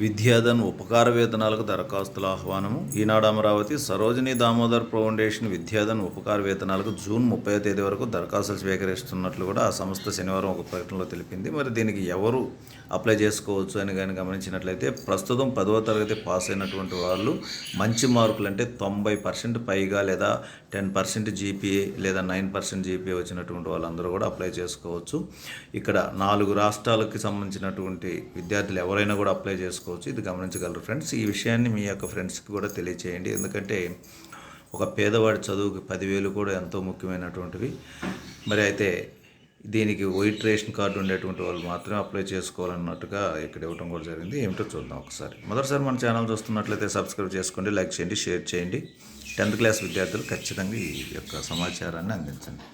విద్యాధన్ ఉపకార వేతనాలకు దరఖాస్తుల ఆహ్వానము. ఈనాడు అమరావతి సరోజిని దామోదర్ ఫౌండేషన్ విద్యాధన్ ఉపకార వేతనాలకు జూన్ ముప్పై తేదీ వరకు దరఖాస్తులు స్వీకరిస్తున్నట్లు కూడా ఆ సంస్థ శనివారం ఒక ప్రకటనలో తెలిపింది. మరి దీనికి ఎవరు అప్లై చేసుకోవచ్చు అని కానీ గమనించినట్లయితే ప్రస్తుతం పదవ తరగతి పాస్ అయినటువంటి వాళ్ళు మంచి మార్కులు అంటే తొంభై పర్సెంట్ పైగా లేదా టెన్ పర్సెంట్ జీపీఏ లేదా నైన్ పర్సెంట్ జీపీఏ వచ్చినటువంటి వాళ్ళందరూ కూడా అప్లై చేసుకోవచ్చు. ఇక్కడ నాలుగు రాష్ట్రాలకి సంబంధించినటువంటి విద్యార్థులు ఎవరైనా కూడా అప్లై చేసుకోవచ్చు ఇది గమనించగలరు ఫ్రెండ్స్. ఈ విషయాన్ని మీ యొక్క ఫ్రెండ్స్కి కూడా తెలియచేయండి. ఎందుకంటే ఒక పేదవాడి చదువుకి పదివేలు కూడా ఎంతో ముఖ్యమైనటువంటివి. మరి అయితే దీనికి వైట్ రేషన్ కార్డు ఉండేటువంటి వాళ్ళు మాత్రమే అప్లై చేసుకోవాలన్నట్టుగా ఇక్కడ ఇవ్వడం కూడా జరిగింది. ఏమిటో చూద్దాం ఒకసారి. మొదటిసారి మన ఛానల్ చూస్తున్నట్లయితే సబ్స్క్రైబ్ చేసుకోండి లైక్ చేయండి షేర్ చేయండి. టెన్త్ క్లాస్ విద్యార్థులు ఖచ్చితంగా ఈ యొక్క సమాచారాన్ని అందించండి.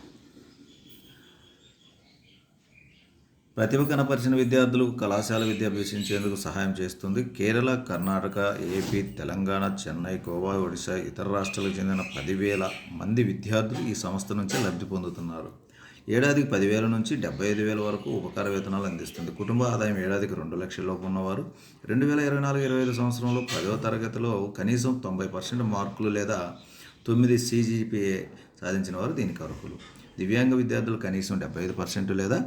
ప్రతిభ కనపరిచిన విద్యార్థులకు కళాశాల విద్య అభ్యసించేందుకు సహాయం చేస్తుంది. కేరళ కర్ణాటక ఏపీ తెలంగాణ చెన్నై గోవా ఒడిశా ఇతర రాష్ట్రాలకు చెందిన పదివేల మంది విద్యార్థులు ఈ సంస్థ నుంచి లబ్ధి పొందుతున్నారు. ఏడాదికి పదివేల నుంచి డెబ్బై ఐదు వేల వరకు ఉపకార వేతనాలు అందిస్తుంది. కుటుంబ ఆదాయం ఏడాదికి రెండు లక్షల లోపు ఉన్నవారు రెండు వేల ఇరవై నాలుగు ఇరవై ఐదు సంవత్సరంలో పదవ తరగతిలో కనీసం తొంభై పర్సెంట్ మార్కులు లేదా తొమ్మిది సీజీపీఏ సాధించిన వారు దీనికి అర్హులు. దివ్యాంగ విద్యార్థులు కనీసం డెబ్బై ఐదు పర్సెంట్ లేదా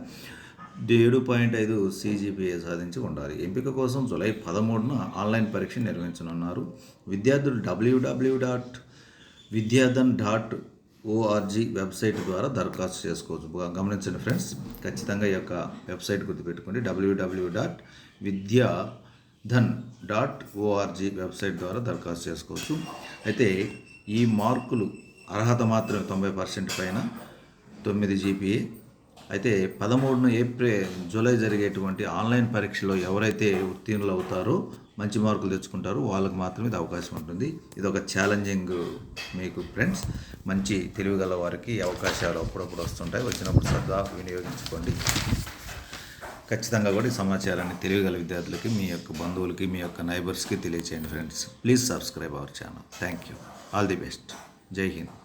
ఏడు పాయింట్ ఐదు సీజీపీఏ సాధించి ఉండాలి ఎంపిక కోసం జులై పదమూడున ఆన్లైన్ పరీక్ష నిర్వహించనున్నారు. విద్యార్థులు WW dot Vidyadhan dot ORG website ద్వారా దరఖాస్తు చేసుకోవచ్చు. గమనించండి ఫ్రెండ్స్ ఖచ్చితంగా ఈ యొక్క వెబ్సైట్ గుర్తుపెట్టుకోండి డబ్ల్యూడబ్ల్యూ డాట్ విద్యా ధన్ డాట్ ఓఆర్జీ వెబ్సైట్ ద్వారా దరఖాస్తు చేసుకోవచ్చు. అయితే ఈ మార్కులు అర్హత మాత్రమే తొంభై పర్సెంట్ పైన తొమ్మిది జీపీఏ అయితే పదమూడున ఏప్రిల్ జూలై జరిగేటువంటి ఆన్లైన్ పరీక్షలో ఎవరైతే ఉత్తీర్ణులు అవుతారో మంచి మార్కులు తెచ్చుకుంటారో వాళ్ళకి మాత్రమే ఇది అవకాశం ఉంటుంది. ఇది ఒక ఛాలెంజింగ్ మీకు ఫ్రెండ్స్ మంచి తెలివిగల వారికి అవకాశాలు అప్పుడప్పుడు వస్తుంటాయి. వచ్చినప్పుడు సరదా వినియోగించుకోండి. ఖచ్చితంగా కూడా ఈ సమాచారాన్ని తెలియగల విద్యార్థులకి మీ యొక్క బంధువులకి మీ యొక్క నైబర్స్కి తెలియచేయండి friends please subscribe our channel thank you all the best Jai Hind